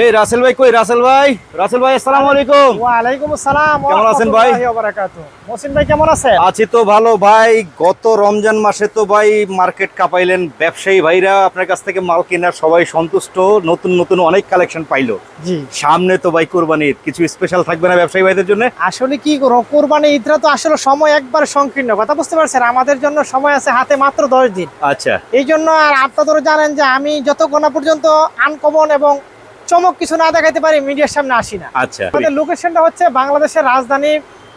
এই রাসেল ভাই কই? রাসেল ভাই? রাসেল ভাই আসসালামু আলাইকুম। ওয়ালাইকুম আসসালাম। কেমন আছেন ভাই? মহসিন ভাই কেমন আছেন? আছি তো ভালো ভাই। গত রমজান মাসে তো ভাই মার্কেট কাপাইলেন ব্যবসায়ী ভাইরা। আপনার কাছ থেকে মাল কেনার সবাই সন্তুষ্ট। নতুন নতুন অনেক কালেকশন পাইলো। জি। সামনে তো ভাই কোরবানির কিছু স্পেশাল থাকবে না ব্যবসায়ী ভাইদের জন্য? আসলে কি করো কোরবানি ঈদরা তো আসলে সময় একবার সংকীর্ণ কথা বুঝতে পারছেন? আমাদের জন্য সময় আছে হাতে মাত্র দশ দিন। আচ্ছা। এই জন্য আর আপনাদেরও জানেন যে আমি যতক্ষণ না পর্যন্ত আনকমন এবং চমক কিছু না দেখাতে পারি মিডিয়ার সামনে আসি না। আচ্ছা। আমাদের লোকেশনটা হচ্ছে বাংলাদেশের রাজধানী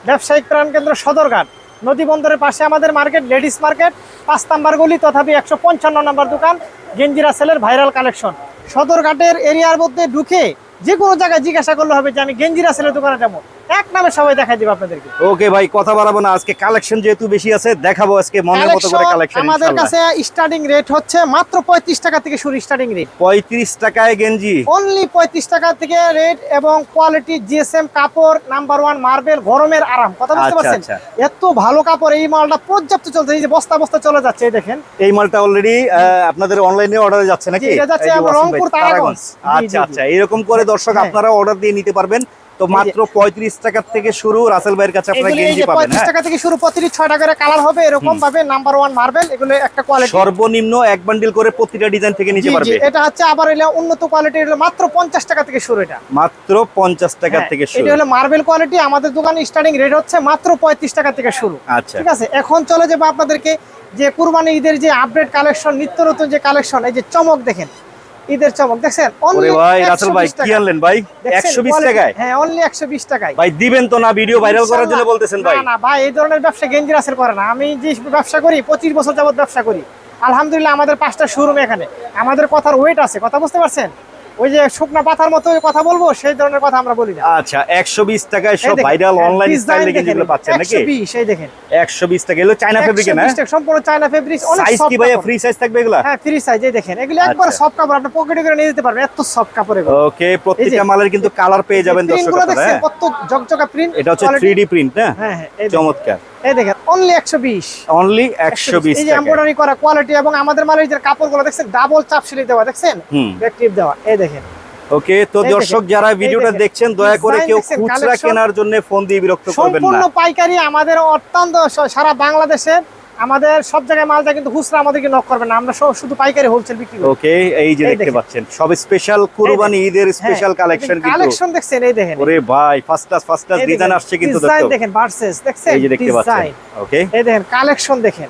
ব্যবসায়িক প্রাণ কেন্দ্র সদরঘাট। নদী বন্দরের পাশে আমাদের মার্কেট লেডিস মার্কেট পাঁচ নাম্বার গলি তথাপি একশো পঞ্চান্ন নাম্বার দোকান গেঞ্জিরা সেলের ভাইরাল কালেকশন সদরঘাটের এরিয়ার মধ্যে ঢুকে যে কোনো জায়গায় জিজ্ঞাসা করলে হবে যে আমি গেঞ্জিরা সেলের দোকানে যাব। এক নামে সবাই দেখাই দিব আপনাদেরকে। ওকে ভাই কথা বাড়াবো না। আজকে কালেকশন যেহেতু বেশি আছে দেখাবো আজকে মনের মতো করে কালেকশন আমাদের কাছে স্টার্টিং রেট হচ্ছে মাত্র পঁয়ত্রিশ টাকা থেকে শুরু স্টার্টিং রেট পঁয়ত্রিশ টাকায় গেঞ্জি। অনলি পঁয়ত্রিশ টাকা থেকে রেট এবং কোয়ালিটি জিএসএম কাপড় নাম্বার ওয়ান মার্বেল গরমের আরাম। কথা বুঝতে আচ্ছা, পারছেন? আচ্ছা। এত ভালো কাপড় এই মালটা পর্যাপ্ত চলছে। এই যে বস্তা বস্তা চলে যাচ্ছে এই দেখেন। এই মালটা অলরেডি আপনাদের অনলাইনে অর্ডারে যাচ্ছে নাকি? এটা যাচ্ছে রংপুর তারাগঞ্জ। আচ্ছা আচ্ছা এরকম করে দর্শক হ্যাঁ। আপনারা অর্ডার দিয়ে নিতে পারবেন। তো মাত্র পঁয়ত্রিশ টাকা থেকে শুরু রাসেল ভাইয়ের কাছে আপনারা গেঞ্জি পাবেন পঁয়ত্রিশ হ্যাঁ? টাকা থেকে শুরু প্রতিটি টাকা করে কালার হবে এরকম ভাবে নাম্বার ওয়ান মার্বেল এগুলো একটা কোয়ালিটি সর্বনিম্ন এক বান্ডিল করে প্রতিটা ডিজাইন থেকে নিতে পারবে। এটা হচ্ছে আবার উন্নত হলো মাত্র পঞ্চাশ টাকা থেকে শুরু এটা। মাত্র পঞ্চাশ টাকা হ্যাঁ, থেকে এটা হলো মার্বেল কোয়ালিটি আমাদের দোকানে স্টার্টিং রেট হচ্ছে মাত্র পঁয়ত্রিশ টাকা থেকে শুরু। আচ্ছা। ঠিক আছে এখন চলে যাব আপনাদেরকে যে কুরবানি ঈদের যে আপডেট কালেকশন নিত্য নতুন যে কালেকশন এই যে চমক দেখেন। ঈদের চমক দেখছেন ওরে ভাই রাসেল ভাই কি আনলেন ভাই? দেখছেন একশো বিশ quality? টাকায়? হ্যাঁ অনলি বিশ টাকায়। ভাই দিবেন তো না ভিডিও ভাইরাল করার জন্য বলতেছেন ভাই। না না ভাই এই ধরনের ব্যবসা গেঞ্জি রাসেল করে না। আমি যে ব্যবসা করি পঁচিশ বছর যাবত ব্যবসা করি। আলহামদুলিল্লাহ আমাদের পাঁচটা শোরুম এখানে। আমাদের কথার ওয়েট আছে কথা বুঝতে পারছেন? ওই যে শুকনা পাতার মতো কথা বলব সেই ধরনের কথা আমরা বলি না। আচ্ছা একশো বিশ টাকায় সব ভাইরাল হ্যাঁ, অনলাইন স্টাইলে গেঞ্জিগুলো পাচ্ছেন নাকি? 120 এই দেখেন। একশো বিশ টাকা এগুলো চাইনা ফেব্রিকে না? 120 টাকা, সম্পূর্ণ চায়না ফেব্রিক অনেক সাইজ কি ফ্রি সাইজ থাকবে এগুলা? হ্যাঁ ফ্রি সাইজ এই দেখেন এগুলো একবার আচ্ছা। সফট কাপড় আপনি পকেটে করে নিয়ে যেতে পারবেন এত সফট কাপড় এগুলো। ওকে প্রত্যেকটা মালের কিন্তু কালার পেয়ে যাবেন দর্শক আপনারা, হ্যাঁ? কত জকজকা প্রিন্ট এটা হচ্ছে থ্রি ডি প্রিন্ট না? হ্যাঁ হ্যাঁ চমৎকার। এই দেখেন অনলি 120 অনলি একশো বিশ। এই যে এমব্রয়ডারি করা কোয়ালিটি এবং আমাদের মালের যে কাপড়গুলো দেখছেন? ডাবল চাপ সিলি দেওয়া দেখছেন? দেওয়া। এই দেখেন। ওকে তো দর্শক যারা ভিডিওটা দেখছেন দয়া করে design কেউ খুচরা কেনার জন্য ফোন দিয়ে বিরক্ত করবেন সম্পূর্ণ পাইকারি আমাদের অত্যন্ত সারা বাংলাদেশে আমাদের সব জায়গায় মাল যায় কিন্তু খুচরা আমাদেরকে নক করবে না। আমরা শুধু পাইকারি হোলসেল বিক্রি করি। ওকে এই যে দেখতে পাচ্ছেন সব স্পেশাল কুরবানি ঈদের স্পেশাল কালেকশন কিন্তু কালেকশন দেখছেন এই দেখেন। ওরে ভাই first class first class design আসছে কিন্তু দেখো দেখেন ভার্সেস দেখছেন? এই যে দেখতে পাচ্ছেন ওকে এই দেখেন কালেকশন দেখেন।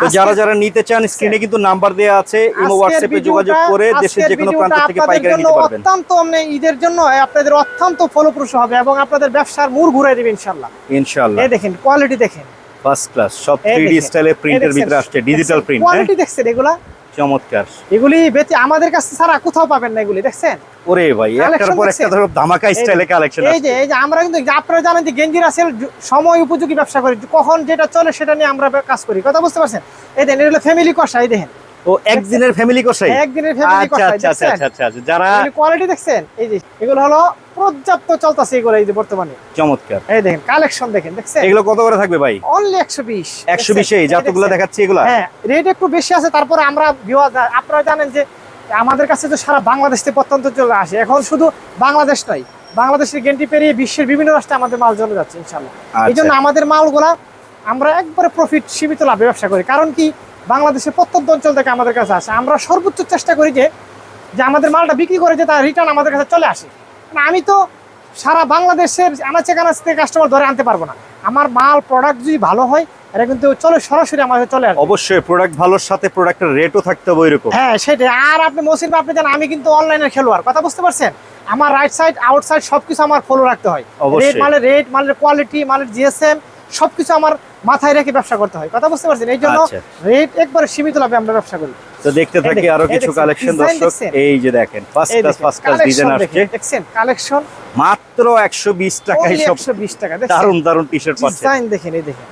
তো যারা যারা নিতে চান স্ক্রিনে কিন্তু নাম্বার দেওয়া আছে ইমো হোয়াটসঅ্যাপে যোগাযোগ করে দেশের যে কোনো প্রান্ত থেকে পাইকারি নিতে পারবেন। অত্যন্ত মানে ঈদের জন্য আপনাদের অত্যন্ত ফলপ্রসূ হবে এবং আপনাদের ব্যবসার মূর ঘুরে দিবে ইনশাল্লাহ ইনশাআল্লাহ। এই দেখেন কোয়ালিটি দেখেন। ফার্স্ট ক্লাস সব 3D স্টাইলে প্রিন্টের ভিতরে আসছে ডিজিটাল প্রিন্ট কোয়ালিটি দেখছেন এগুলা? চমৎকার। এগুলি বেতি আমাদের কাছে ছাড়া কোথাও পাবেন না এগুলি দেখছেন? ওরে ভাই একটার পর একটা ধরো ধামাকা স্টাইলে কালেকশন এই যে এই যে আমরা কিন্তু আপনারা জানেন যে গেঞ্জি রাসেল সময় উপযোগী ব্যবসা করি কখন যেটা চলে সেটা নিয়ে আমরা কাজ করি কথা বুঝতে পারছেন? এই দেখেন এটা ফ্যামিলি কষা এই দেখেন। ও একদিনের ফ্যামিলি কোসাই? একদিনের ফ্যামিলি আচ্ছা আচ্ছা আচ্ছা আচ্ছা আচ্ছা আচ্ছা। যারা কোয়ালিটি দেখছেন এই যে এগুলো হলো পর্যাপ্ত চলতেছে এগুলো এই যে বর্তমানে। চমৎকার। এই দেখেন কালেকশন দেখেন দেখছেন? এগুলো কত করে থাকবে ভাই? অনলি একশো বিশ একশো বিশে যতগুলো দেখাচ্ছি এগুলা? হ্যাঁ রেট একটু বেশি আছে তারপরে আমরা viewers- আপনারা জানেন যে আমাদের কাছে তো সারা বাংলাদেশ থেকে প্রত্যন্ত চলে আসে। এখন শুধু বাংলাদেশ নয় বাংলাদেশের গেন্টি পেরিয়ে বিশ্বের বিভিন্ন রাষ্ট্রে আমাদের মাল চলে যাচ্ছে ইনশাল্লাহ এই জন্য আচ্ছা আমাদের মালগুলা আমরা একবারে প্রফিট সীমিত লাভে ব্যবসা করি। কারণ কি? বাংলাদেশের প্রত্যন্ত অঞ্চল থেকে আমাদের কাছে আসে। আমরা সর্বোচ্চ চেষ্টা করি যে যে আমাদের মালটা বিক্রি করে যে তার রিটার্ন আমাদের কাছে চলে আসে। আমি তো সারা বাংলাদেশের আনাচে কানাচ থেকে কাস্টমার ধরে আনতে পারব না। আমার মাল প্রোডাক্ট যদি ভালো হয় এটা কিন্তু চলে সরাসরি আমার কাছে চলে আসে অবশ্যই প্রোডাক্ট ভালোর সাথে প্রোডাক্টের রেটও থাকতে হবে ওইরকম। হ্যাঁ সেটাই। আর আপনি মসির আপনি জানেন আমি কিন্তু অনলাইনের খেলোয়াড়। কথা বুঝতে পারছেন? আমার রাইট সাইড আউট সাইড সবকিছু আমার ফলো রাখতে হয়। রেট মালের রেট মালের কোয়ালিটি মালের জিএসএম সবকিছু আমার মাথায় রেখে ব্যবসা করতে হয়। কথা বুঝতে পারছেন? এই জন্য আচ্ছা। রেট একবারে সীমিত লাভে আমরা ব্যবসা করি। তো দেখতে থাকি আরও কিছু কালেকশন দর্শক। এই যে দেখেন first class first class design আসছে দেখেন, দেখছেন? কালেকশন মাত্র একশো বিশ টাকায় সব একশো বিশ টাকা দেখছেন? দারুণ দারুণ টি শার্ট পাচ্ছেন ডিজাইন দেখেন এই দেখেন।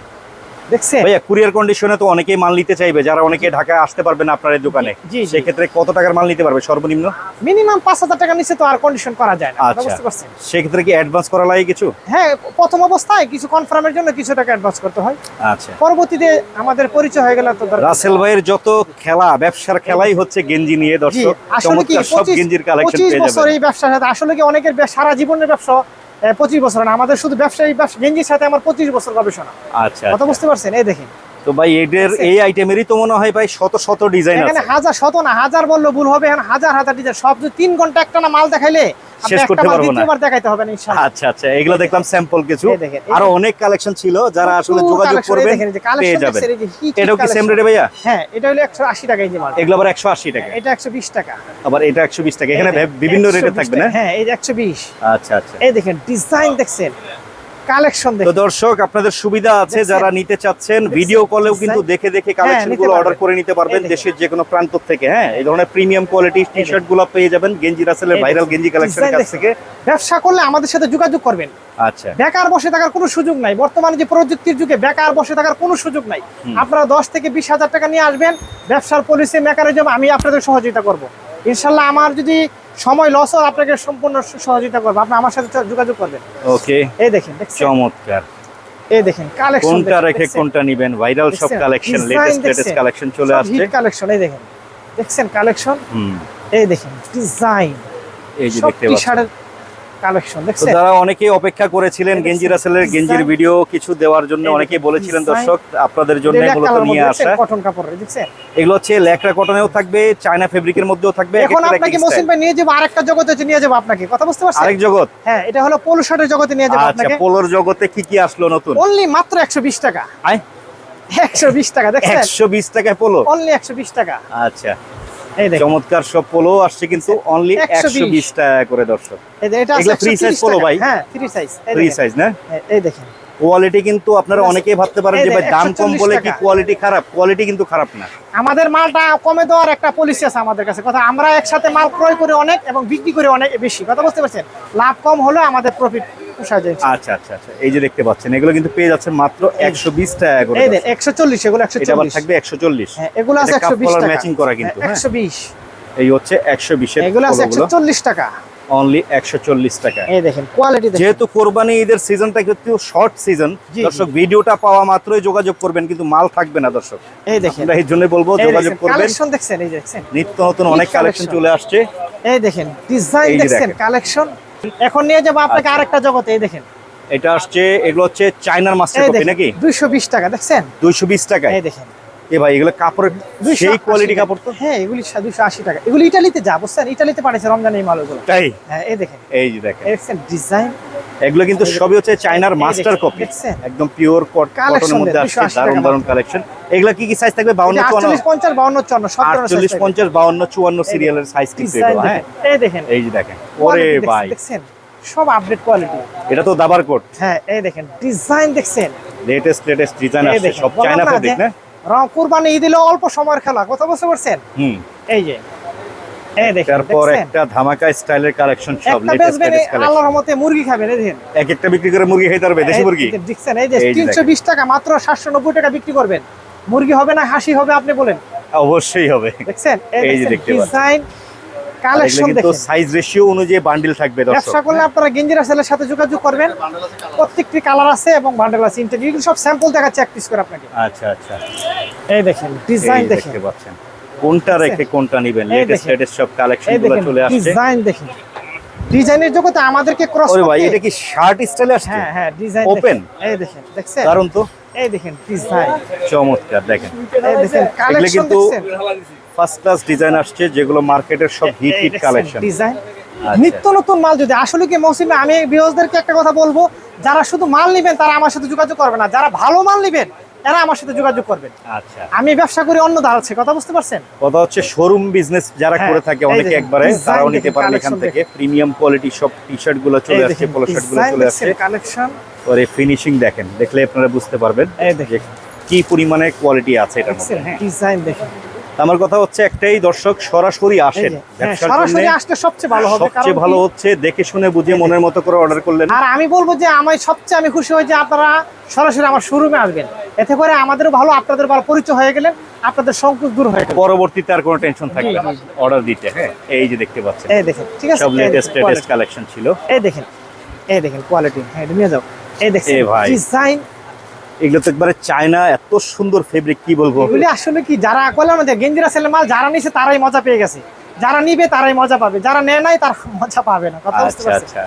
দেখছেন? ভাইয়া কুরিয়ার কন্ডিশনে তো অনেকেই মাল নিতে চাইবে। যারা অনেকে ঢাকায় আসতে পারবে না আপনার দোকানে। জি। সেক্ষেত্রে কত টাকার মাল নিতে পারবে? সর্বনিম্ন? মিনিমাম পাঁচ হাজার টাকা নিচে তো আর কন্ডিশন করা যায় না। আচ্ছা। বুঝতে পারছেন? সেক্ষেত্রে কি অ্যাডভান্স করা লাগে কিছু? হ্যাঁ প্রথম অবস্থায় কিছু কনফার্মের জন্য কিছু টাকা অ্যাডভান্স করতে হয়। আচ্ছা। পরবর্তীতে আমাদের পরিচয় হয়ে গেলে তো রাসেল ভাইয়ের যত খেলা ব্যবসার খেলাই হচ্ছে গেঞ্জি নিয়ে দর্শক। আসলে কি সব গেঞ্জির কালেকশন পেয়ে বছর এই ব্যবসার সাথে আসলে কি অনেকের সারা জীবনের ব্যবসা পঁচিশ বছর না আমাদের শুধু ব্যবসায়ী গেঞ্জির সাথে আমার পঁচিশ বছর গবেষণা। আচ্ছা কথা আচ্ছা। বুঝতে পারছেন? এই দেখেন। তো ভাই এদের এই আইটেমেরই তো মনে হয় ভাই শত শত ডিজাইন এখানে আছে। হাজার শত না হাজার বললে ভুল হবে। এখন হাজার হাজার ডিজাইন সব তিন ঘণ্টা একটা না মাল দেখাইলে শেষ করতে পারব না। দেখাইতে হবে না ইনশাআল্লাহ। আচ্ছা আচ্ছা এগুলো দেখলাম স্যাম্পল কিছু। আরও অনেক কালেকশন ছিল যারা আসলে যোগাযোগ করবে পেয়ে যাবে এটাও কি সেম রেটে ভাইয়া? হ্যাঁ এটা হলো একশো আশি টাকা এই যে মাল এগুলো আবার একশো আশি টাকা। এটা একশো বিশ টাকা। আবার এটা একশো বিশ টাকা। এখানে বিভিন্ন 120 রেটে থাকবে না? হ্যাঁ এই যে একশো বিশ। আচ্ছা আচ্ছা। এই দেখেন ডিজাইন দেখছেন। কালেকশন তো দর্শক আপনাদের সুবিধা আছে যারা নিতে চাচ্ছেন ভিডিও কলেও কিন্তু দেখে দেখে হ্যাঁ, কালেকশনগুলো অর্ডার করে নিতে পারবেন। দেশের যে কোনো প্রান্ত থেকে। হ্যাঁ এই ধরনের প্রিমিয়াম কোয়ালিটি টি শার্টগুলো পেয়ে যাবেন গেঞ্জি রাসেলের ভাইরাল গেঞ্জি কালেকশনের কাছ থেকে। ব্যবসা করলে আমাদের সাথে যোগাযোগ করবেন। আচ্ছা। বেকার বসে থাকার কোনো সুযোগ নাই। বর্তমানে যে প্রযুক্তির যুগে বেকার বসে থাকার কোনো সুযোগ নাই। আপনারা দশ থেকে বিশ হাজার টাকা নিয়ে আসবেন। ব্যবসার পলিসি মেকানিজম আমি আপনাদের সহযোগিতা করব। ইনশাল্লাহ আমার যদি সময় লস হওয়ার আপনাকে সম্পূর্ণ সহযোগিতা করবে। আপনি আমার সাথে যোগাযোগ করবেন। ওকে এই দেখেন চমৎকার। এই দেখেন কালেকশন কোনটা রেখে কোনটা নেবেন? ভাইরাল সব কালেকশন লেটেস্ট লেটেস্ট কালেকশন চলে আসছে। হিট কালেকশন এই দেখেন। দেখছেন কালেকশন হুম। এই দেখেন ডিজাইন এই যে দেখতে পাচ্ছেন। কালেকশন দেখছেন? যারা অনেকেই অপেক্ষা করেছিলেন গেঞ্জি রাসেলের গেঞ্জির ভিডিও কিছু দেওয়ার জন্য অনেকেই বলেছিলেন দর্শক আপনাদের জন্য মূলত নিয়ে আসা। কটন কাপড়ের দেখছেন? এগুলো হচ্ছে ল্যাকড়া কটনেও থাকবে চায়না ফেব্রিকের মধ্যেও থাকবে এখন আপনাকে মসিন ভাই নিয়ে যাব আরেকটা জগতে নিয়ে যাব আপনাকে। কথা বুঝতে পারছেন? আরেক জগৎ? হ্যাঁ এটা হলো পোলো শার্টের জগতে নিয়ে যাব আচ্ছা পোলোর জগতে কি কি আসলো নতুন? অনলি মাত্র একশো বিশ টাকা। আয়। একশো বিশ টাকা দেখছেন? একশো বিশ টাকায় পোলো অনলি একশো বিশ টাকা। আচ্ছা। চমৎকার সব পোলো আসছে কিন্তু অনলি একশো বিশ। টাকা করে দর্শক। এটা free size free size 130 polo টাকা। ভাই? হ্যাঁ ফ্রি সাইজ ফ্রি সাইজ না? এই দেখেন। কোয়ালিটি কিন্তু আপনারা অনেকেই ভাবতে পারেন যে ভাই দাম কম বলে কি কোয়ালিটি খারাপ? কোয়ালিটি কিন্তু খারাপ না। আমাদের মালটা কমে দেওয়ার একটা পলিসি আছে আমাদের কাছে। কথা আমরা একসাথে মাল ক্রয় করে অনেক এবং বিক্রি করে অনেক বেশি। কথা বুঝতে পারছেন? লাভ কম হলে আমাদের প্রফিট আচ্ছা আচ্ছা আচ্ছা। এই যে দেখতে পাচ্ছেন এগুলো কিন্তু পেয়ে যাচ্ছে মাত্র একশো বিশ টাকা করে এই দেন একশো চল্লিশ এগুলো একশো এটা আবার থাকবে একশো চল্লিশ। হ্যাঁ এগুলো আছে একশো টাকা। matching করা কিন্তু, হ্যাঁ। একশো বিশ। এই হচ্ছে একশো বিশের এগুলো আছে একশো পোলোগুলো চল্লিশ টাকা। অনলি একশো চল্লিশ টাকা। এই দেখেন কোয়ালিটি যেহেতু কোরবানি ঈদের সিজনটা কিন্তু শর্ট সিজন দর্শক ভিডিওটা পাওয়া মাত্রই যোগাযোগ করবেন কিন্তু মাল থাকবে না দর্শক। এই দেখেন। আমরা এই জন্য বলব যোগাযোগ করবেন। কালেকশন দেখছেন এই দেখছেন। নিত্য নতুন অনেক কালেকশন চলে আসছে। এই দেখেন ডিজাইন দেখছেন কালেকশন এখন নিয়ে যাব আপনাকে আচ্ছা। আরেকটা জগতে এই দেখেন। এটা আসছে এগুলো হচ্ছে চায়নার মাস্টার কপি নাকি? দুইশো বিশ টাকা দেখছেন? দুইশো বিশ টাকায়। এই দেখেন। এ ভাই এগুলো কাপড়ের সেই কোয়ালিটি কাপড় তো? হ্যাঁ এগুলি দুশো আশি টাকা। এগুলি ইটালিতে যা বুঝছেন ইটালিতে পাঠিয়েছে রমজান এই মালগুলো। তাই? হ্যাঁ এই দেখেন। এই যে দেখেন। দেখছেন ডিজাইন এগুলো কিন্তু সবই হচ্ছে চায়নার মাস্টার কপি একদম পিওর কটনের মধ্যে আসছে 280 দারুণ দারুণ কালেকশন এগুলা কি কি সাইজ থাকবে? বাউন্ন চুয়ান্ন? আটচল্লিশ পঞ্চাশ বাউন্ন চুয়ান্ন সব। পঞ্চাশ বাউন্ন চুয়ান্ন সিরিয়ালের সাইজ কিন্তু এগুলো, হ্যাঁ? এই দেখেন। এই যে দেখেন। ওরে ভাই। দেখছেন? সব আপডেট কোয়ালিটি এটা তো দাবার কোট হ্যাঁ এই দেখেন ডিজাইন দেখছেন। লেটেস্ট লেটেস্ট ডিজাইন আসছে সব চায়না ফেব্রিক না? রং কুরবানি ঈদ অল্প সময়ের খেলা। কথা বুঝতে পারছেন? হুম। এই যে তারপর একটা ধামাকা স্টাইলের কালেকশন সব লেটেস্ট বেচবেন লেটেস্ট কালেকশন আল্লাহর রহমতে মুরগি খাবেন দেখেন। এক একটা বিক্রি করে মুরগি খাইতে পারবে দেশি মুরগি? দেখছেন এই যে এই যে তিনশো বিশ টাকা মাত্র সাতশো নব্বই টাকা বিক্রি করবেন। মুরগি হবে না হাসি হবে আপনি বলেন। অবশ্যই হবে। দেখছেন? এই যে দেখতে ডিজাইন কালেকশন দেখেন। সাইজ রেশিও অনুযায়ী বান্ডিল থাকবে দর্শক। ব্যবসা করলে আপনারা গেঞ্জিরা সেলের সাথে যোগাযোগ করবেন। প্রত্যেকটি কালার আছে এবং বান্ডেল আছে। ইন্টারভিউ সব স্যাম্পল দেখাচ্ছে এক পিস করে আপনাকে। আচ্ছা আচ্ছা। এই দেখেন ডিজাইন দেখেন দেখতে পাচ্ছেন। কোনটা রেখে কোনটা নেবেন? লেটেস্ট লেটেস্ট সব কালেকশন এই চলে আসছে। ডিজাইন দেখেন। ডিজাইনের জগতে আমাদেরকে ক্রস ওরে ভাই এটা কি শার্ট স্টাইলে আসছে? হ্যাঁ হ্যাঁ ডিজাইন Open? এই দেখেন দেখছেন? কারণ তো। এই দেখেন ডিজাইন চমৎকার দেখেন। এই দেখেন কালেকশন দেখছেন? ফার্স্ট ক্লাস ডিজাইন আসছে যেগুলো মার্কেটের সব হিট হিট কালেকশন। ডিজাইন। আচ্ছা। নিত্য নতুন মাল যদি আসলে কি মৌসুমে আমি বিহসদেরকে একটা কথা বলব যারা শুধু মাল নেবেন তারা আমার সাথে যোগাযোগ করবে না। যারা ভালো মাল নেবেন তারা আমার সাথে যোগাযোগ করবেন। আচ্ছা। আমি ব্যবসা করি অন্য দাঁড়াচ্ছে কথা বুঝতে পারছেন? কথা হচ্ছে শোরুম বিজনেস যারা হ্যাঁ, করে থাকে অনেকে একবারে তারাও নিতে পারেন এখান থেকে। প্রিমিয়াম কোয়ালিটি সব টি শার্টগুলো চলে আসছে পোলো শার্টগুলো চলে আসছে। কালেকশন পরে ফিনিশিং দেখেন দেখলে আপনারা বুঝতে পারবেন এই দেখেন। কি পরিমাণে কোয়ালিটি আছে এটার মধ্যে। ডিজাইন দেখেন। আমার কথা হচ্ছে একটাই দর্শক সরাসরি আসেন। হ্যাঁ, সরাসরি আসলে সবচেয়ে ভালো হবে সবচেয়ে ভালো হচ্ছে দেখে শুনে বুঝে মনের মতো করে অর্ডার করলেন। আর আমি বলব যে আমি সবচেয়ে আমি খুশি হই যে আপনারা সরাসরি আমার শোরুমে আসবেন। এতে করে আমাদেরও ভালো আপনাদের ভালো পরিচয় হয়ে গেলেন আপনাদের সংকোচ দূর হয়ে গেল। পরবর্তীতে আর কোনো টেনশন থাকবে না। অর্ডার দিতে হ্যাঁ এই যে দেখতে পাচ্ছেন। এই দেখেন ঠিক আছে? সব লেটেস্ট লেটেস্ট কালেকশন ছিল। এই দেখেন এই দেখেন কোয়ালিটি হ্যাঁ নিয়ে যাও। এই দেখেন। ডিজাইন এগুলো তো একবারে চায়না এত সুন্দর ফেব্রিক কি বলব? এগুলি আসলে কি যারা বললাম না যে গেঞ্জিরা ছেলের মাল যারা নিছে তারাই মজা পেয়ে গেছে। যারা নিবে তারাই মজা পাবে যারা নেয় নাই তার মজা পাবে না কথা বুঝতে আচ্ছা পারছেন? আচ্ছা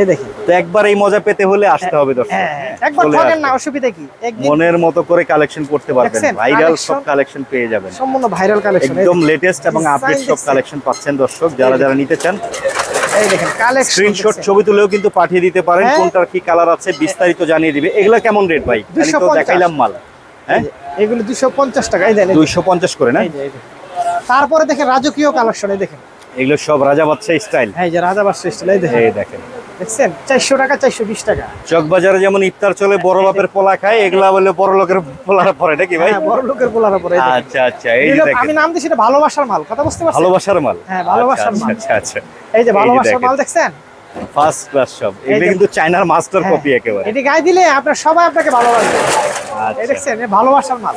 এই তো একবার এই মজা পেতে হলে আসতে হবে দর্শক। হ্যাঁ হ্যাঁ, একবার ঠকেন না অসুবিধা কি? মনের মতো করে কালেকশন করতে পারবেন। ভাইরাল সব কালেকশন পেয়ে যাবেন। সম্পূর্ণ ভাইরাল কালেকশন একদম লেটেস্ট এবং আপডেট সব কালেকশন পাচ্ছেন দর্শক। যারা যারা নিতে চান এই দেখেন কালেকশন স্ক্রিনশট ছবি তুলেও কিন্তু পাঠিয়ে দিতে পারেন হ্যাঁ। কোনটার কি কালার আছে বিস্তারিত জানিয়ে দিবে। এগুলা কেমন রেট ভাই? আমি তো দেখাইলাম মাল। হ্যাঁ? এগুলো টাকা এই দুইশো পঞ্চাশ করে না। তারপরে দেখেন রাজকীয় কালেকশন এই দেখেন। এগুলো সব রাজা বাচ্চা স্টাইল হ্যাঁ যে রাজা বাচ্চা স্টাইল এই দেখেন। এই দেখেন। দেখছেন? চারশো টাকা চারশো বিশ টাকা। চকবাজারে যেমন ইফতার চলে বড় বাপের পোলা খায় এগুলা বলে বড় লোকের পোলার পরে নাকি ভাই? হ্যাঁ বড় লোকের পোলার দেখেন। আচ্ছা আচ্ছা এই যে আমি নাম দিচ্ছি এটা ভালোবাসার মাল কথা বুঝতে পারছেন? ভালোবাসার মাল। হ্যাঁ, ভালোবাসার আচ্ছা, মাল। আচ্ছা আচ্ছা। এই যে ভালোবাসার মাল দেখছেন? ফার্স্ট ক্লাস সব এগুলো কিন্তু চায়নার মাস্টার কপি একেবারে। এটি গায়ে দিলে আপনার সবাই আপনাকে ভালোবাসবে। আচ্ছা। দেখছেন ভালোবাসার মাল।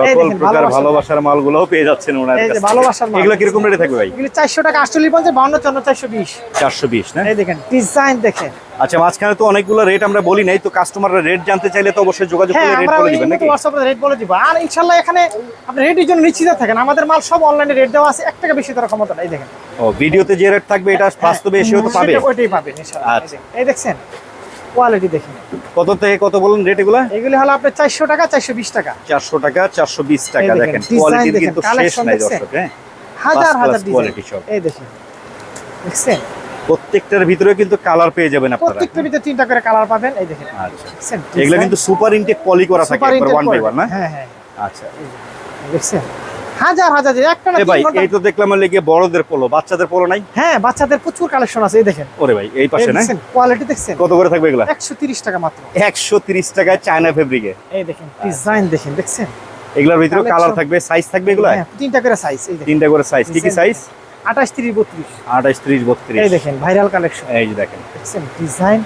সকল প্রকার ভালোবাসার মালগুলোও পেয়ে যাচ্ছেন ওনার কাছে ভালোবাসার মাল। এগুলো কীরকম রেটে থাকবে ভাই? এগুলো চারশো টাকা আটচল্লিশ পঞ্চাশ বাউন্ন চন্ন চারশো বিশ। চারশো বিশ না? এই দেখেন ডিজাইন দেখেন। আচ্ছা মাঝখানে তো অনেকগুলো রেট আমরা বলি নাই তো কাস্টমাররা রেট জানতে চাইলে তো অবশ্যই যোগাযোগ হ্যাঁ করে রেট বলে দিবেন নাকি? হোয়াটসঅ্যাপে রেট বলে দিব। আর ইনশাল্লাহ এখানে আপনি রেটের জন্য নিশ্চিত থাকেন আমাদের মাল সব অনলাইনে রেট দেওয়া আছে এক টাকা বেশি দেওয়ার ক্ষমতা নাই এই দেখেন। ও ভিডিওতে যে রেট থাকবে এটা বাস্তবে এসেও তো পাবে। ওইটাই পাবেন ইনশাল্লাহ। এই আচ্ছা। দেখেন। কোয়ালিটি দেখেন। কত থেকে কত বলুন রেট এগুলা? এগুলি হলো আপনার চারশো টাকা চারশো বিশ টাকা। চারশো টাকা চারশো বিশ টাকা দেখেন, দেখেন, কিন্তু শেষ নাই দর্শক হ্যাঁ? হাজার হাজার quality সব। এই দেখেন দেখছেন? প্রত্যেকটার ভিতরে কিন্তু কালার পেয়ে যাবেন আপনারা। প্রত্যেকটার ভিতরে তিনটা করে কালার পাবেন এই দেখেন। আচ্ছা। এগুলো কিন্তু সুপার ইনটেক পলি করা থাকে একবার ওয়ান বাই ওয়ান না? হ্যাঁ হ্যাঁ। আচ্ছা। দেখছেন? হাজার হাজার একটা না ভাই এই তো দেখলাম লেগে বড়দের পোলো। বাচ্চাদের পোলো নাই? হ্যাঁ বাচ্চাদের প্রচুর কালেকশন আছে এই দেখেন। ওরে ভাই এই পাশে না? কোয়ালিটি দেখছেন। কত করে থাকবে এগুলা? একশো তিরিশ টাকা মাত্র। একশো তিরিশ টাকায় চায়না ফেব্রিকে এই দেখেন ডিজাইন দেখেন দেখছেন? এগুলোর ভিতরে কালার থাকবে সাইজ থাকবে এগুলা হ্যাঁ, তিনটা করে সাইজ এই দেখেন। তিনটা করে সাইজ কি কি সাইজ আঠাশ তিরিশ বত্রিশ। আঠাশ ত্রিশ বত্রিশ। এই দেখেন ভাইরাল কালেকশন এই যে দেখেন। দেখছেন ডিজাইন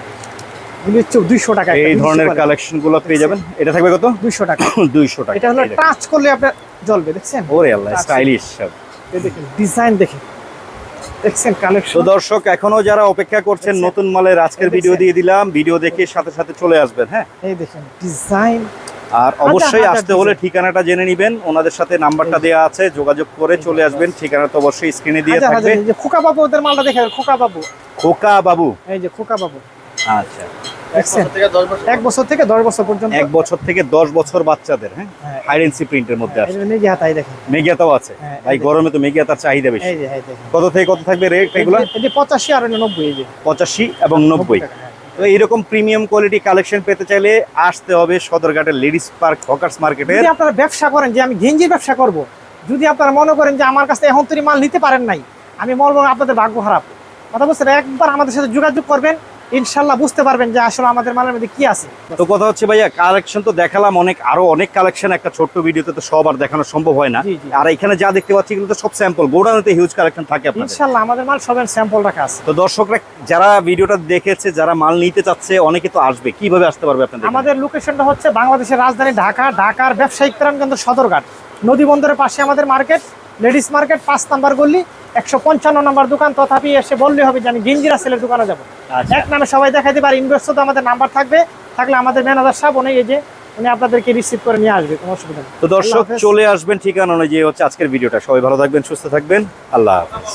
দুইশো টাকা এই ধরনের কালেকশনগুলো পেয়ে যাবেন। এটা থাকবে কত? টাকা। দুইশো টাকা। এটা হলো টাচ করলে আপনার জ্বলবে দেখছেন? ওরে আল্লাহ স্টাইলিশ সব। এই দেখেন ডিজাইন দেখেন। দেখছেন তো দর্শক এখনও যারা অপেক্ষা করছেন নতুন মালের আজকের ভিডিও দিয়ে দিলাম। ভিডিও দেখে সাথে সাথে চলে আসবেন হ্যাঁ? এই দেখেন ডিজাইন আর অবশ্যই আসতে হলে ঠিকানাটা জেনে নিবেন। ওনাদের সাথে নাম্বারটা দেওয়া আছে যোগাযোগ করে চলে আসবেন। ঠিকানা তো অবশ্যই স্ক্রিনে দিয়ে থাকবে। যে খোকা বাবু ওদের মালটা দেখেন খোকা বাবু। খোকা বাবু। এই যে খোকা বাবু। আচ্ছা। এক বছর থেকে দশ বছর পর্যন্ত। এক বছর থেকে দশ বছর বাচ্চাদের হ্যাঁ? হ্যাঁ। হাইডেন্সি প্রিন্টের মধ্যে আছে। যে মেঘি হাতাই দেখেন। আছে। হ্যাঁ, ভাই গরমে তো চাহিদা বেশি। কত থেকে কত থাকবে রেট এগুলো? এই যে পঁচাশি আর নব্বই পঁচাশি এবং নব্বই হ্যাঁ। তো এইরকম প্রিমিয়াম কোয়ালিটি কালেকশন পেতে চাইলে আসতে হবে সদরঘাটের লেডিস পার্ক হকার্স মার্কেটের যদি আপনারা ব্যবসা করেন যে আমি গেঞ্জির ব্যবসা করব যদি আপনারা মনে করেন যে আমার কাছে এখন তৈরি মাল নিতে পারেন নাই আমি বলব আপনাদের ভাগ্য খারাপ। কথা বলছেন? একবার আমাদের সাথে যোগাযোগ করবেন ইনশাল্লাহ বুঝতে পারবেন যে আসলে আমাদের মালের মধ্যে কি আছে। তো কথা হচ্ছে ভাইয়া কালেকশন তো দেখালাম অনেক আরও অনেক কালেকশন একটা ছোট্ট ভিডিওতে তো সব আর দেখানো সম্ভব হয় না। আর এখানে যা দেখতে পাচ্ছি এগুলো তো সব স্যাম্পল গোডাউনেতে হিউজ কালেকশন থাকে আপনাদের। ইনশাল্লাহ আমাদের মাল সবের স্যাম্পল রাখা আছে। তো দর্শকরা যারা ভিডিওটা দেখেছে যারা মাল নিতে চাচ্ছে অনেকে তো আসবে কীভাবে আসতে পারবে আপনাদের আমাদের লোকেশনটা হচ্ছে বাংলাদেশের রাজধানী ঢাকা ঢাকার ব্যবসায়িক প্রাণকেন্দ্র সদরঘাট। নদী বন্দরের পাশে আমাদের মার্কেট লেডিস মার্কেট পাঁচ নাম্বার গলি একশো পঞ্চান্ন নাম্বার দোকান। তথাপি এসে বললে হবে যে আমি গিঞ্জিরা সেলের দোকানে যাব। আচ্ছা। এক নামে সবাই দেখাতে পারি ইনভেস্ট তো আমাদের নাম্বার থাকবে। থাকলে আমাদের ম্যানেজার সাহেব উনি এই যে উনি আপনাদেরকে রিসিভ করে নিয়ে আসবে কোনো অসুবিধা নেই। তো দর্শক চলে আসবেন ঠিকানা অনুযায়ী হচ্ছে আজকের ভিডিওটা। সবাই ভালো থাকবেন সুস্থ থাকবেন। আল্লাহ হাফেজ।